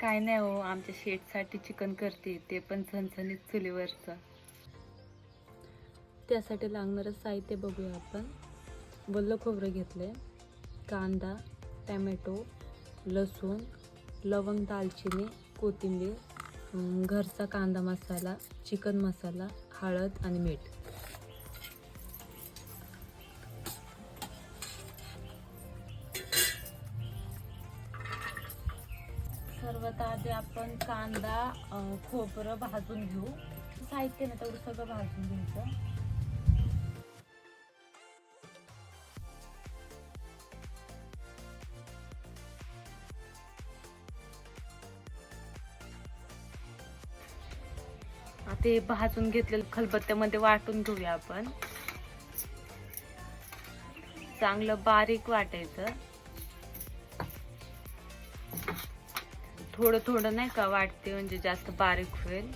काय नाही हो आमच्या शेटसाठी चिकन करते ते पण झणझणीत चुलीवरचं. त्यासाठी लागणारं साहित्य बघूया आपण. वल्ल खोबरं घेतलंय कांदा टॅमॅटो लसूण लवंग दालचिनी कोथिंबीर घरचा कांदा मसाला चिकन मसाला हळद आणि मीठ. सर्वात आधी आपण कांदा खोबरं भाजून घेऊ. साहित्य ना तेवढं सगळं भाजून घ्यायचं. ते भाजून घेतलेलं खलबत्त्यामध्ये वाटून घेऊया आपण. चांगलं बारीक वाटायचं. थोडं थोडं नाही का वाटते म्हणजे जास्त बारीक होईल.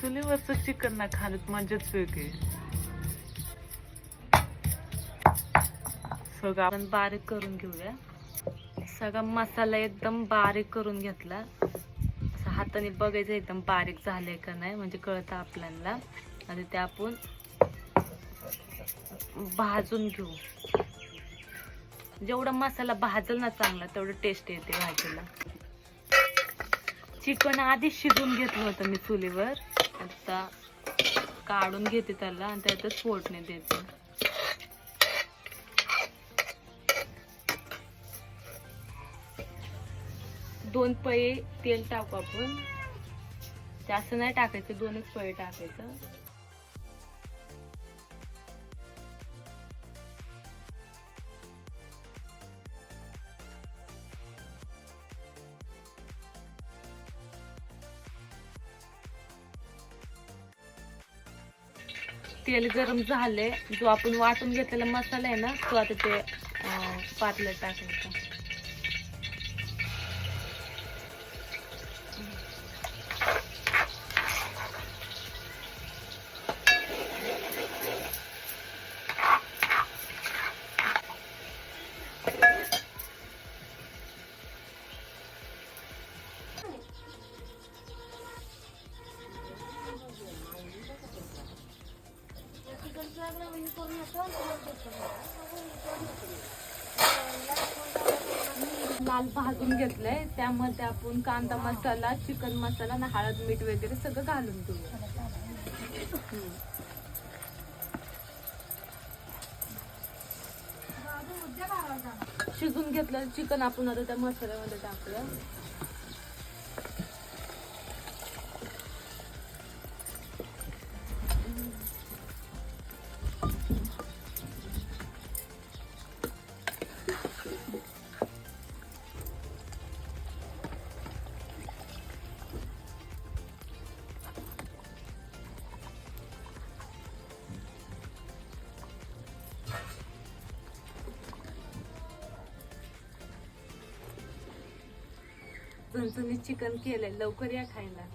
चुलीवरचं चिकन ना खाण्यात मजाच वेगळी. सगळं आपण बारीक करून घेऊया. सगळा मसाला एकदम बारीक करून घेतला. हाताने बघायचं एकदम बारीक झालंय का नाही म्हणजे कळतं आपल्याला. आणि ते आपण भाजून घेऊ. जेवढा मसाला भाजल ना चांगला तेवढं टेस्ट येते भाजीला. चिकन आधीच शिजून घेतलं होतं मी चुलीवर. आता काढून घेते त्याला आणि त्यातच फोडणे देते. दोन पळे तेल टाकू आपण. जास्त नाही टाकायचं दोनच पळे टाकायचं. तेल गरम झाले जो आपण वाटून घेतलेला मसाला आहे ना तो आता ते पातळ टाकायचा. लाल भाजून घेतलंय. त्यामध्ये आपण कांदा मसाला चिकन मसाला आणि हळद मीठ वगैरे सगळं घालून देऊ शिजून घेतलं चिकन आपण आता त्या मसाल्यामध्ये टाकलं. चुनचुनीत चिकन केलंय. लवकर या खायला.